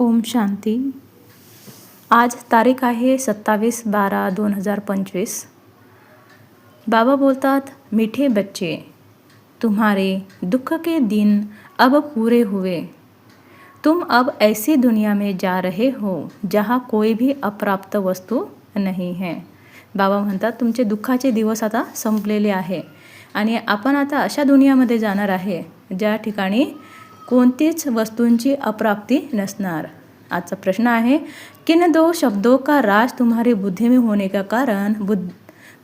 ओम शांती. आज तारीख आहे सत्तावीस बारा दोन हजार पंचवीस. बाबा बोलतात मीठे बच्चे तुम्हारे दुख के दिन अब पूरे हुए. तुम अब ऐसी दुनिया में जा रहे हो जहाँ कोई भी अप्राप्त वस्तू नाही है. बाबा म्हणतात तुमचे दुःखाचे दिवस आता संपलेले आहे आणि आपण आता अशा दुनियामध्ये जाणार आहे ज्या ठिकाणी कोणतीच वस्तूंची अप्राप्ती नसणार. आजचा प्रश्न आहे किन दो शब्दों का राज तुम्हारी बुद्धि में होने का कारण बुद्ध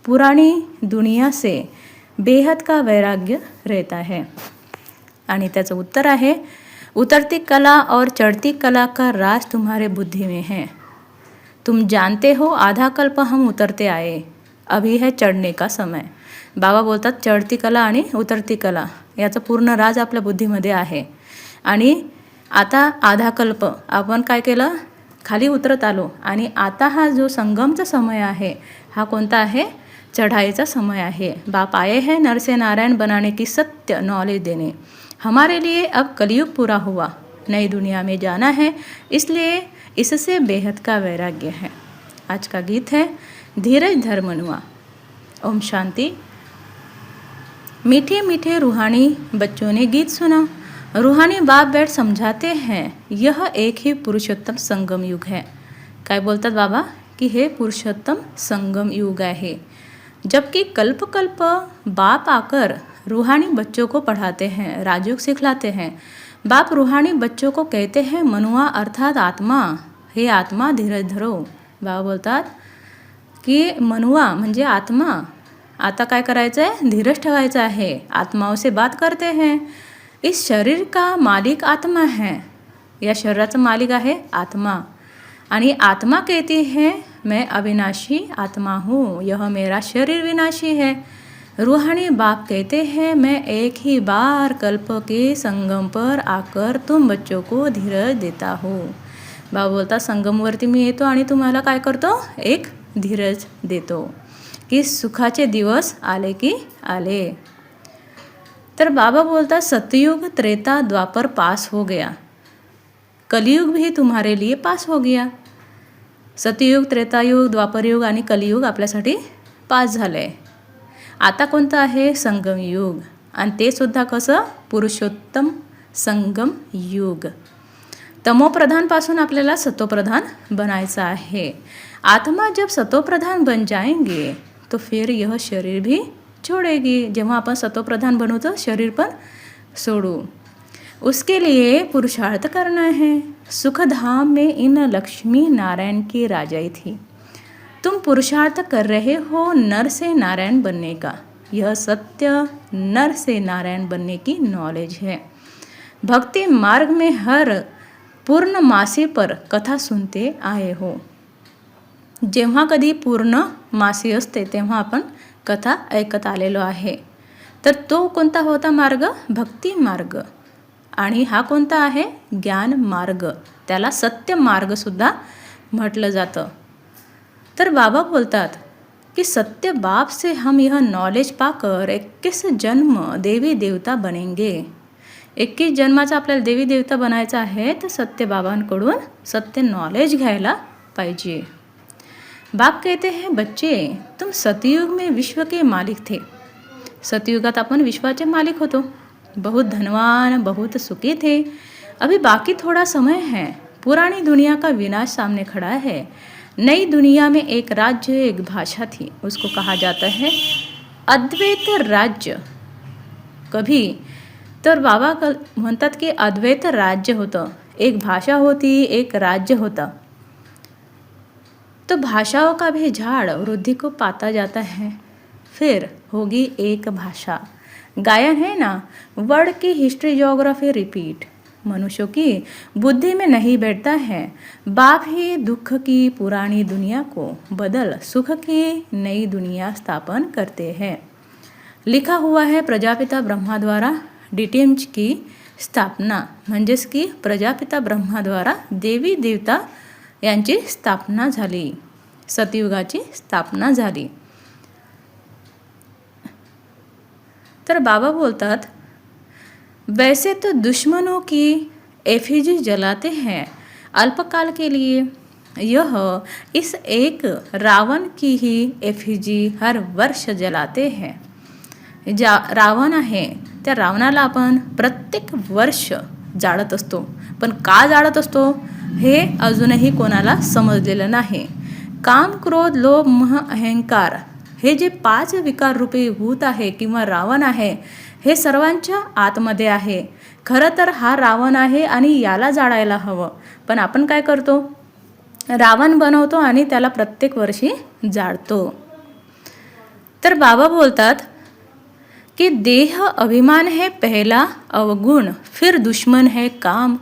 पुराणी दुनिया से बेहद का वैराग्य रहता है? आणि त्याचं उत्तर आहे उतरती कला और चढ़ती कला का राज तुम्हारे बुद्धि में है। तुम जानते हो आधा कल्प हम उतरते आए अभी है चढणे का समय। बाबा बोलतात चढती कला आणि उतरती कला याचं पूर्ण राज आपल्या बुद्धीमध्ये आहे. आणि आता आधा कल्प. आपण काय केलं? खाली उतरत आलो. आणि आता हा जो संगमचा समय आहे हा कोणता आहे? चढ़ाईचा समय आहे. बाप आए हैं नर से नारायण बनाने की सत्य नॉलेज देने. हमारे लिए अब कलयुग पूरा हुआ. नई दुनिया में जाना है इसलिए इससे बेहद का वैराग्य है। आज का गीत है धीरज धर्मनुआ। ओम शांति। मीठे मीठे रूहानी बच्चों ने गीत सुना। रूहानी बाप बैठ समझाते हैं, यह एक ही पुरुषोत्तम संगम युग है। काय बोलतात बाबा? की हे पुरुषोत्तम संगम युग आहे। जबकि कल्प कल्प बाप आकर रूहानी बच्चों को पढ़ाते हैं, राजयोग सिखलाते हैं। बाप रूहानी बच्चों को कहते हैं, मनुआ अर्थात आत्मा, हे आत्मा धीरज धरो। बाबा बोलतात की मनुआ म्हणजे आत्मा। आता आहे धीरज ठेवायचं आहे। आत्माओं से बात करते हैं। इस शरीर का मालिक आत्मा है। या शरीराचा मालिक आहे आत्मा। आणि आत्मा कहती है मैं अविनाशी आत्मा हूँ। यह मेरा शरीर विनाशी है। रूहानी बाप कहते हैं मैं एक ही बार कल्प के संगम पर आकर तुम बच्चों को धीरज देता हूँ। बाप बोलता संगमवरती मी येतो आणि तुम्हाला काय करतो? एक धीरज देतो। की सुखाचे दिवस आले की आले। तर बाबा बोलता सतयुग त्रेता द्वापर पास हो गया. कलियुग भी तुम्हारे लिए पास हो गया. सतयुग त्रेतायुग द्वापरयुग आणि कलियुग आपल्यासाठी पास झालं. आहे आता कोणतं आहे? संगम युग आणि ते सुद्धा कसं? पुरुषोत्तम संगम युग तमोप्रधानपासून आपल्याला सतोप्रधान बनायचं आहे. आत्मा जब सतोप्रधान बन जाएंगे तो फिर यह शरीर भी छोड़ेगी जेव्हा आपण सतोप्रधान बनू तर शरीर पण सोडू. उसके लिए पुरुषार्थ करना है. सुखधाम में इन लक्ष्मी नारायण की राजाई थी. तुम पुरुषार्थ कर रहे हो नर से नारायण बनने का. यह सत्य नर से नारायण बनने की नॉलेज है. भक्ति मार्ग में हर पूर्ण मासी पर कथा सुनते आए हो. जेव्हा कधी पूर्ण मासी आपण कथा ऐकत आलेलो आहे. तर तो कोणता होता मार्ग? भक्ती मार्ग. आणि हा कोणता आहे? ज्ञान मार्ग. त्याला सत्य मार्गसुद्धा म्हटलं जातं. तर बाबा बोलतात कि सत्य बाप से हम यह नॉलेज पाकर इक्कीस जन्म देवी देवता बनेंगे. एकवीस जन्माचा आपल्याला देवी देवता बनायचा आहे तर सत्य बाबांकडून सत्य नॉलेज घ्यायला पाहिजे. बाप कहते हैं, बच्चे, तुम सतयुग में विश्व के मालिक थे। सतयुगात आपण विश्वाचे मालिक होतो बहुत धनवान, बहुत सुखी थे। अभी बाकी थोड़ा समय है। पुरानी दुनिया का विनाश सामने खड़ा है। नई दुनिया में एक राज्य, एक भाषा थी। उसको कहा जाता है अद्वैत राज्य। कभी तर बाबा म्हणतात की अद्वैत राज्य होतं। एक भाषा होती, एक राज्य होता। तो भाषाओं का भी झाड़ वृद्धि को पाता जाता है। फिर होगी एक भाषा। गायन है ना? वर्ड की हिस्ट्री जोग्राफी रिपीट। मनुष्यों की बुद्धि में नहीं बैठता है। बाप ही दुख की पुरानी दुनिया को बदल सुख की नई दुनिया स्थापन करते हैं। लिखा हुआ है प्रजापिता ब्रह्मा द्वारा डीटीएमची की स्थापना म्हणजेच की प्रजापिता ब्रह्माद्वारा देवी देवता यांची स्थापना झाली. सतयुगाची स्थापना झाली. तर बाबा बोलतात वैसे तो दुश्मनों की एफिजी जलाते हैं। अल्पकाल के लिए यह इस एक रावण की ही एफिजी हर वर्ष जलाते हैं। ज्या रावण आहे त्या रावणाला आपण प्रत्येक वर्ष जाळत असतो. पण का जाळत असतो? हे अजूनही कोणाला समजलेलं नाही. काम क्रोध लोभ मह अहंकार हे जे पाच विकार रूपी भूत आहे किंवा रावण आहे हे सर्वांच्या आतमध्ये आहे. खरं तर हा रावण आहे आणि याला जाळायला हवं. पण आपण काय करतो? रावण बनवतो आणि त्याला प्रत्येक वर्षी जाळतो तर बाबा बोलतात कि देह अभिमान है पहला, अवगुण, फिर दुश्मन है काम।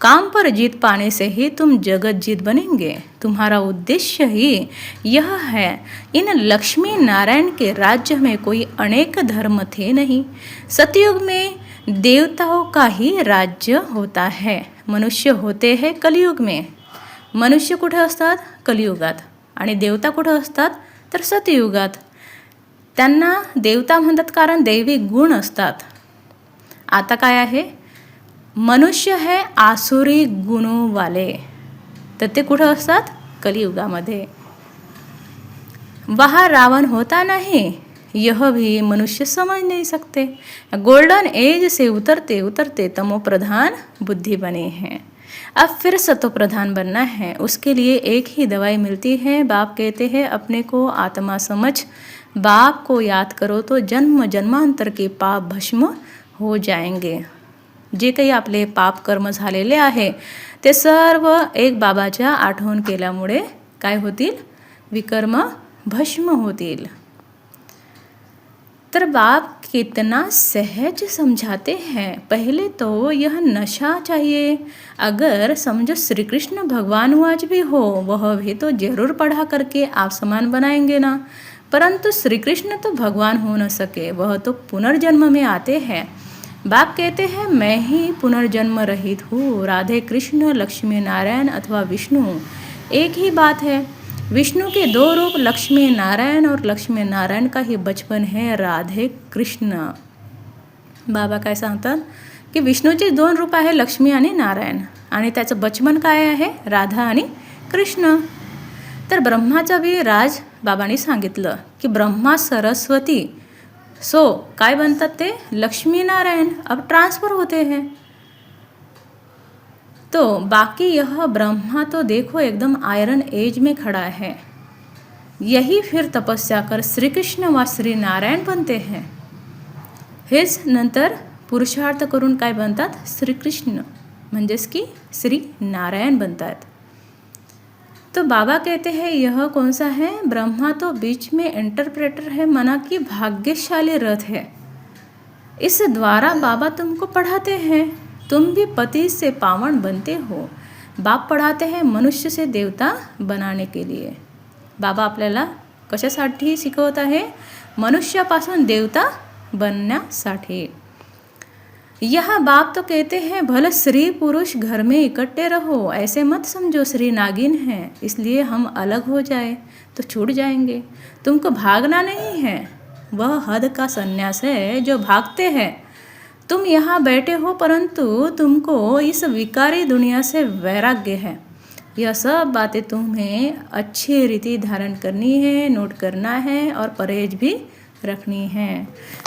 काम पर जीत पाने से ही तुम जगत जीत बनेंगे। तुम्हारा उद्देश्य ही यह है, इन लक्ष्मी नारायण के राज्य में कोई अनेक धर्म थे नहीं। सतयुग में देवताओं का ही राज्य होता है। मनुष्य होते हैं कलयुग में। मनुष्य कुठे असतात? कलियुगात। आणि देवता कुठं असतात? तर सतयुगात। त्यांना देवता म्हणतात कारण दैवी गुण असतात. आता काय आहे? मनुष्य हे आसुरी गुणवाले. तर ते कुठं असतात? कलियुगामध्ये. वहा रावण होता नहीं यह भी मनुष्य समझ नहीं सकते. गोल्डन एज से उतरते उतरते तमो प्रधान बुद्धि बने हैं। अब फिर सतो प्रधान बनना है। उसके लिए एक ही दवाई मिलती है। बाप कहते हैं अपने को आत्मा समझ। बाप को याद करो तो जन्म जन्मांतर के पाप भस्म हो जाएंगे। जे काही आपले पाप कर्म झालेले आहे ते सर्व एक बाबाच्या आठवण केल्यामुळे काय होतील? विकर्म भस्म होतील. तर बाप कितना सहज समझाते हैं। पहले तो यह नशा चाहिए। अगर समझो श्री कृष्ण भगवान आज भी हो, वह भी तो ज़रूर पढ़ा करके आप समान बनाएँगे ना। परंतु श्री कृष्ण तो भगवान हो न सके, वह तो पुनर्जन्म में आते हैं। बाप कहते हैं, मैं ही पुनर्जन्म रहित हूँ। राधे कृष्ण, लक्ष्मी नारायण अथवा विष्णु, एक ही बात है। विष्णु के दो रूप लक्ष्मी नारायण और लक्ष्मी नारायण का ही बचपन है राधे कृष्ण। बाबा काय सांगतात की विष्णूचे दोन रूप आहे लक्ष्मी आणि नारायण. आणि त्याचं बचपन काय आहे? राधा आणि कृष्ण. तर ब्रह्माचा बी राज बाबांनी सांगितलं की ब्रह्मा सरस्वती. सो काय बनतात ते? लक्ष्मी नारायण. अब ट्रान्सफर होते हैं. तो बाकी यह ब्रह्मा तो देखो एकदम आयरन एज में खड़ा है। यही फिर तपस्या कर श्री कृष्ण व श्री नारायण बनते हैं। हेच नंतर पुरुषार्थ करून काय बनतात? श्रीकृष्ण, म्हणजेच की श्री नारायण बनतात। तो बाबा कहते हैं, यह कौन सा है? ब्रह्मा तो बीच में इंटरप्रेटर है, मना की भाग्यशाली रथ है। इस द्वारा बाबा तुमको पढ़ाते हैं। तुम भी पति से पावन बनते हो। बाप पढ़ाते हैं मनुष्य से देवता बनाने के लिए। बाबा अपने आपल्याला कशासाठी शिकवत आहे? मनुष्यापासून देवता बनण्यासाठी। यह बाप तो कहते हैं, भले स्त्री पुरुष घर में इकट्ठे रहो। ऐसे मत समझो श्री नागिन है, इसलिए हम अलग हो जाए तो छूट जाएँगे। तुमको भागना नहीं है। वह हद का संन्यास है जो भागते हैं। तुम यहाँ बैठे हो परंतु तुमको इस विकारी दुनिया से वैराग्य है। यह सब बातें तुम्हें अच्छी रीति धारण करनी है नोट करना है और परहेज भी रखनी है।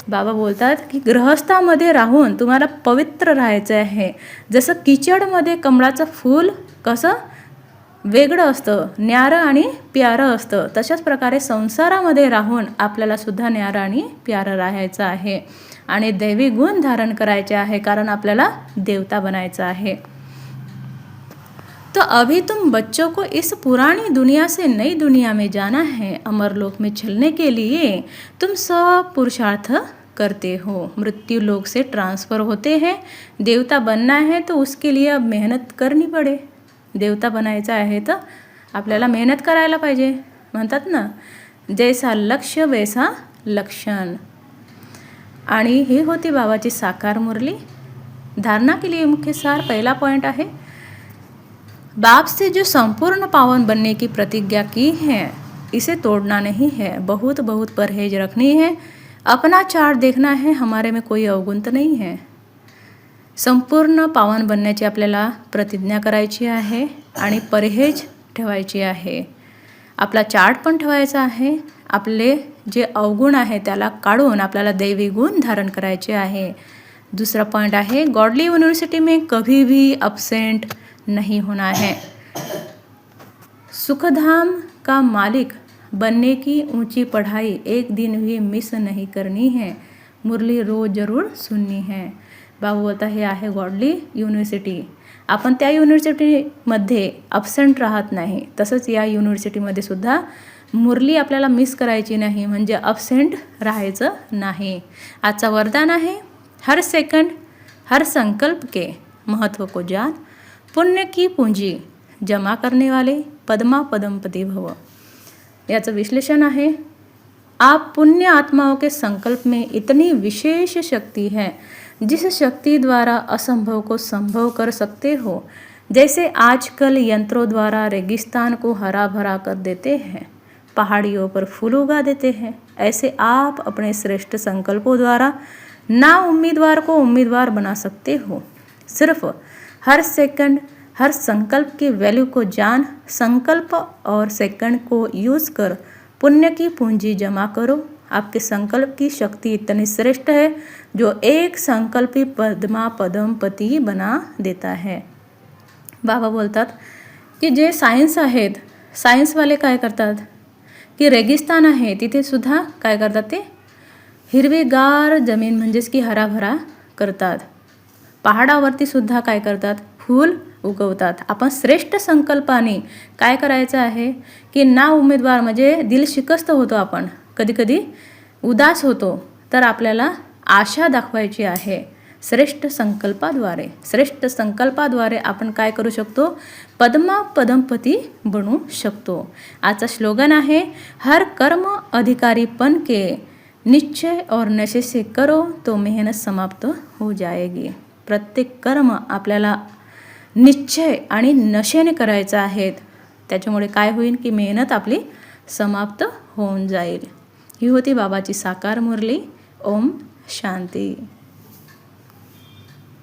बाबा बोलतात की गृहस्थामध्ये राहून तुम्हाला पवित्र राहायचं आहे। जसं किचडमध्ये कमळाचं फूल कसं वेगळं असतं न्यारं आणि प्यारं असतं. तशाच प्रकारे संसारामध्ये राहून आपल्याला सुद्धा न्यारं आणि प्यारं राहायचं आहे आणि दैवी गुण धारण करायचे आहे कारण आपल्याला देवता बनायचं आहे. तो अभी तुम बच्चों को इस पुरानी दुनिया से नई दुनिया में जाना है अमर लोक में चलने के लिए तुम सब पुरुषार्थ करते हो। मृत्यु लोक से ट्रांसफ़र होते हैं देवता बनना है तो उसके लिए अब मेहनत करनी पड़े। देवता बनायचं आहे तर आपल्याला मेहनत करायला पाहिजे. म्हणतात ना जैसा लक्ष्य वैसा लक्षण. आणि ही होती बाबाची साकार मुरली. धारणा के लिए मुख्य सार पहला पॉइंट आहे. बाप से जो संपूर्ण पावन बनने की प्रतिज्ञा की है इसे तोड़ना नहीं है. बहुत बहुत परहेज रखनी है. अपना चार देखना है हमारे में कोई अवगुण तो नहीं है. संपूर्ण पावन बनण्याची आपल्याला प्रतिज्ञा करायची आहे आणि परहेज ठेवायची आहे. आपला चार्ट पण ठेवायचा आहे. आपले जे अवगुण आहे त्याला काढून आपल्याला दैवी गुण धारण करायचे आहे. दूसरा पॉइंट आहे गॉडली यूनिवर्सिटी में कभी भी अपसेंट नहीं होना है. सुखधाम का मालिक बनने की ऊंची पढ़ाई एक दिन भी मिस नहीं करनी है. मुरली रोज जरूर सुननी है. बाबू हे आहे गॉडली युनिव्हर्सिटी. आपण त्या युनिव्हर्सिटीमध्ये अबसेंट राहत नाही. तसंच या युनिव्हर्सिटीमध्ये सुद्धा मुरली आपल्याला मिस करायची नाही म्हणजे अबसेंट राहायचं नाही. आजचा वरदान आहे हर सेकंड हर संकल्प के महत्त्व को जान पुण्य की पूंजी जमा करने वाले पद्मा पदमपती भव. याचं विश्लेषण आहे आप पुण्य आत्माओं के संकल्प में इतनी विशेष शक्ति है, जिस शक्ति द्वारा असंभव को संभव कर सकते हो, जैसे आजकल यंत्रों द्वारा रेगिस्तान को हरा भरा कर देते हैं, पहाड़ियों पर फूल उगा देते हैं, ऐसे आप अपने श्रेष्ठ संकल्पों द्वारा ना उम्मीदवार को उम्मीदवार बना सकते हो। सिर्फ़ हर सेकंड हर संकल्प की वैल्यू को जान, संकल्प और सेकंड को यूज़ कर पुण्य की पूंजी जमा करो। आपके संकल्प की शक्ति इतनी श्रेष्ठ है, जो एक संकल्पी पद्मा पदमपती बना देता है। बाबा बोलतात की जे सायन्स आहेत सायन्सवाले काय करतात? की रेगिस्तान आहे, तिथे काय करतात ते? हिरवीगार ज़मीन म्हणजेच की हराभरा करतात. पहाडावरती सुद्धा काय करतात? फूल उगवतात. आपण श्रेष्ठ संकल्पाने काय करायचं आहे? की ना उमेदवार म्हणजे दिल शिकस्त होतो आपण. कधीकधी उदास होतो. तर आपल्याला आशा दाखवायची आहे. श्रेष्ठ संकल्पाद्वारे. श्रेष्ठ संकल्पाद्वारे आपण काय करू शकतो? पद्मा पदमपती बनू शकतो. आजचा स्लोगन आहे हर कर्म अधिकारी पण के. निश्चय और नशे से करो तो मेहनत समाप्त हो जाएगी. प्रत्येक कर्म आपल्याला निश्चय आणि नशेने करायचं आहेत. त्याच्यामुळे काय होईल की मेहनत आपली समाप्त होऊन जाईल. ही होती बाबाची साकार मुरली ओम शांती.